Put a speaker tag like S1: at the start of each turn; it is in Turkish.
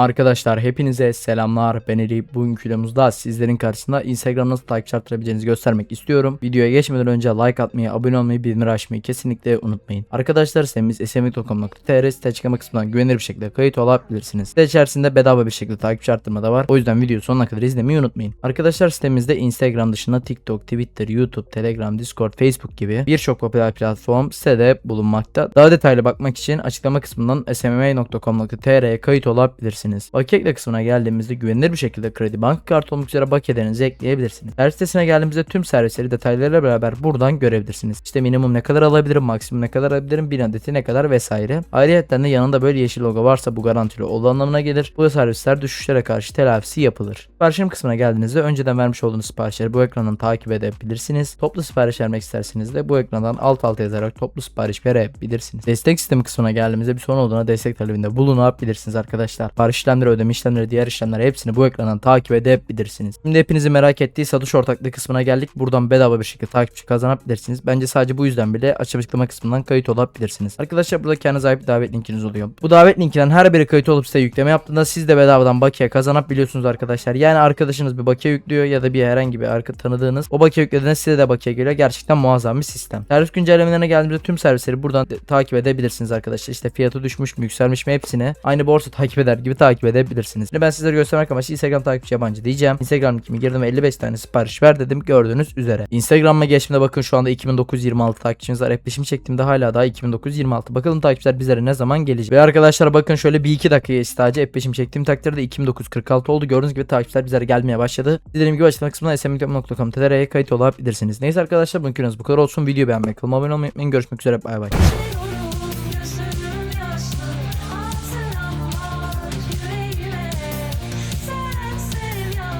S1: Arkadaşlar hepinize selamlar. Ben Eli. Bugünkü videomuzda sizlerin karşısında Instagram nasıl takip arttırabileceğinizi göstermek istiyorum. Videoya geçmeden önce like atmayı, abone olmayı, bildirimleri açmayı kesinlikle unutmayın. Arkadaşlar sitemiz smik.com.tr site açıklama kısmından güvenilir bir şekilde kayıt olabilirsiniz. Site içerisinde bedava bir şekilde takipçi arttırma da var. O yüzden videoyu sonuna kadar izlemeyi unutmayın. Arkadaşlar sitemizde Instagram dışında TikTok, Twitter, YouTube, Telegram, Discord, Facebook gibi birçok popüler platform sitede bulunmakta. Daha detaylı bakmak için açıklama kısmından sma.com.tr'ye kayıt olabilirsiniz. Bakiye kısmına geldiğimizde güvenilir bir şekilde kredi banka kartı olmak üzere bakiyelerinizi ekleyebilirsiniz. Servis sitesine geldiğimizde tüm servisleri detaylarıyla beraber buradan görebilirsiniz. İşte minimum ne kadar alabilirim, maksimum ne kadar alabilirim, bir adeti ne kadar vesaire. Ayrıca de yanında böyle yeşil logo varsa bu garantili olduğu anlamına gelir. Bu servisler düşüşlere karşı telafisi yapılır. Siparişim kısmına geldiğinizde önceden vermiş olduğunuz siparişleri bu ekrandan takip edebilirsiniz. Toplu sipariş vermek isterseniz de bu ekrandan alt alta yazarak toplu sipariş verebilirsiniz. Destek sistemi kısmına geldiğimizde bir sorun olduğuna destek talebinde bulunabilirsiniz arkadaşlar. Sipariş işlemleri, ödeme işlemleri, diğer işlemler hepsini bu ekrandan takip edebilirsiniz. Şimdi hepinizin merak ettiği satış ortaklığı kısmına geldik. Buradan bedava bir şekilde takipçi kazanabilirsiniz. Bence sadece bu yüzden bile açıklama kısmından kayıt olabilirsiniz. Arkadaşlar burada kendinize ait bir davet linkiniz oluyor. Bu davet linkinden her biri kayıt olup size yükleme yaptığında siz de bedavadan bakiye kazanabiliyorsunuz arkadaşlar. Yani arkadaşınız bir bakiye yüklüyor ya da bir herhangi bir arka tanıdığınız o bakiye yüklediğinde size de bakiye geliyor. Gerçekten muazzam bir sistem. Servis güncellemelerine geldiğimizde tüm servisleri buradan takip edebilirsiniz arkadaşlar. İşte fiyatı düşmüş mü yükselmiş mi hepsini aynı borsa takip eder gibi takip edebilirsiniz. Ben sizlere göstermek amaçlı Instagram takipçi yabancı diyeceğim. Instagram linkimi girdim ve 55 tane sipariş ver dedim gördüğünüz üzere. Instagram'a geçtiğimde bakın şu anda 2926 takipçimiz var. Etkileşim çektiğimde hala daha 2926. Bakalım takipçiler bizlere ne zaman gelecek. Ve arkadaşlar bakın şöyle bir iki dakika geçti sadece. Etkileşim çektiğim takdirde 2946 oldu. Gördüğünüz gibi takipçiler bizlere gelmeye başladı. Dediğim gibi açıklama kısmından smiktom.com.tr'ye kayıt olabilirsiniz. Neyse arkadaşlar bugünkü bu kadar olsun. Videoyu beğenmeyi, kanalıma abone olmayı unutmayın. Görüşmek üzere. Bay bay.